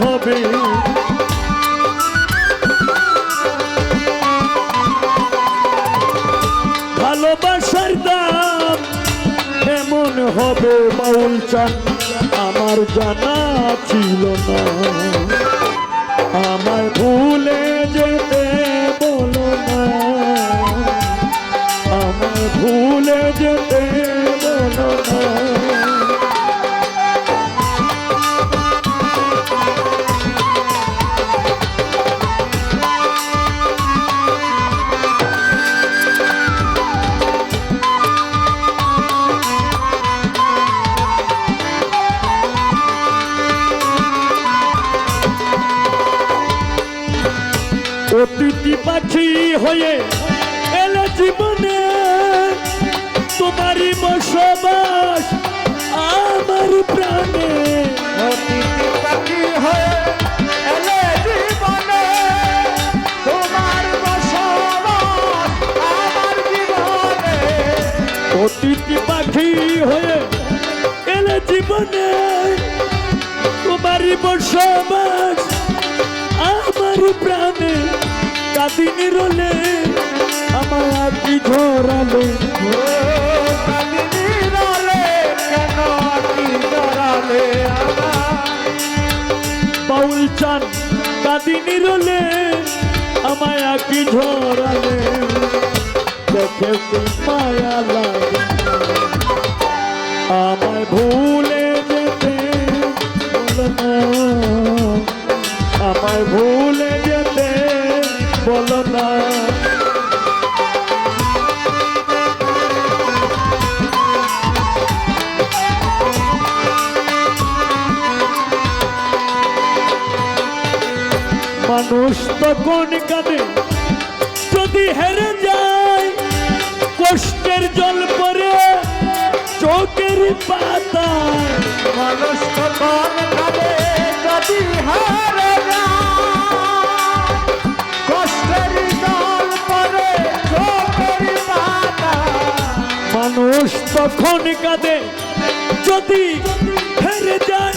হবে। ভালোবাসার দাম এমন হবে বাউল চান? আমার জানা ছিল না। আমার ভুলে যেতে অতিথি পাখি হয়ে এলে জীবনে তোমারই বসবাস আমার প্রাণে। অতিথি পাখি হয়ে এলে জীবনে তোমার বসবাস আমার জীবনে। অতিথি পাখি হয়ে এলে জীবনে তোমারই বসবাস আমার প্রাণে কাদিনী রলে আমার আমার বাউল চান, কাদিনী রলে, আমায় আকি ঝরালে দেখে মায়া লাগে আমায় ভুলে মানুষ তখন কাঁদে যদি হেরে যায় কষ্টের জল পরে চোখের পাতায় মানুষ তখন কাঁদে যদি হারে কষ্টের জল পরে চোখের পাতা মানুষ তখন কাঁদে? যদি হেরে যায়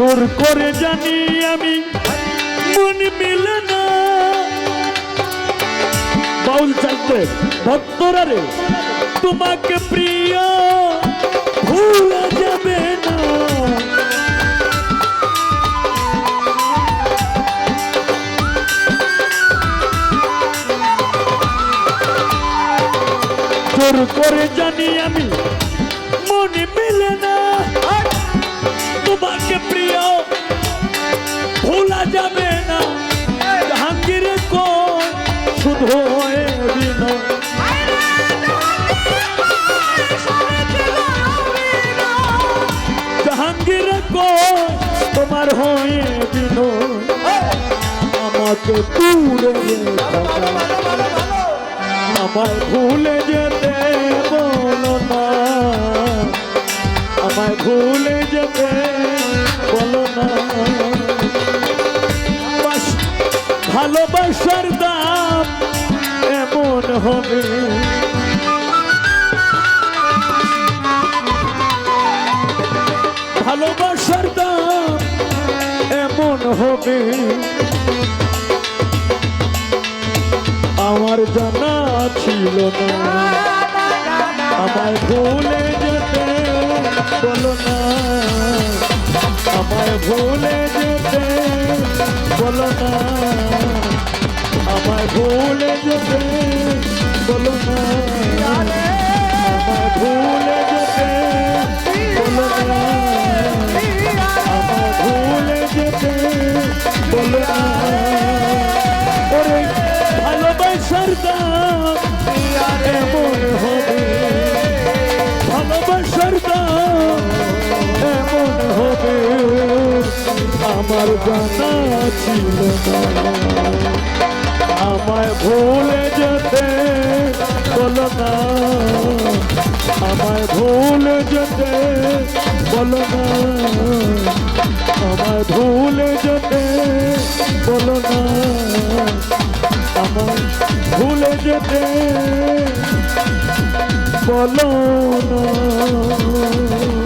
জোর করে জানি আমি, মন মিলে না। বাউল চাইতে ভক্তরা রে তোমাকে প্রিয় ভুলা যাবে না। জোর করে জানি আমি, মনে মিলে না। যাবে না। জাহাঙ্গীর শুধু জাহাঙ্গীর তোমার হয়ে দিন আমাকে থাকা আমায় ভুলে যেতে বলো না। আমায় ভুলে হবে। ভালোবাসার দাম এমন হবে। আমার জানা ছিল না। ভুলে যেতে বলো না। আমায় ভুলে যেতে বলো না। আমায় ভুলে যেতে বলো না আমায় ভুলে আমার জানা ছিল আমায় ভুলে যেতে বলো না। আমায় ভুলে যেতে বলো না। আমায় ভুলে যেতে বলো না। আমায় ভুলে যেতে বলো না।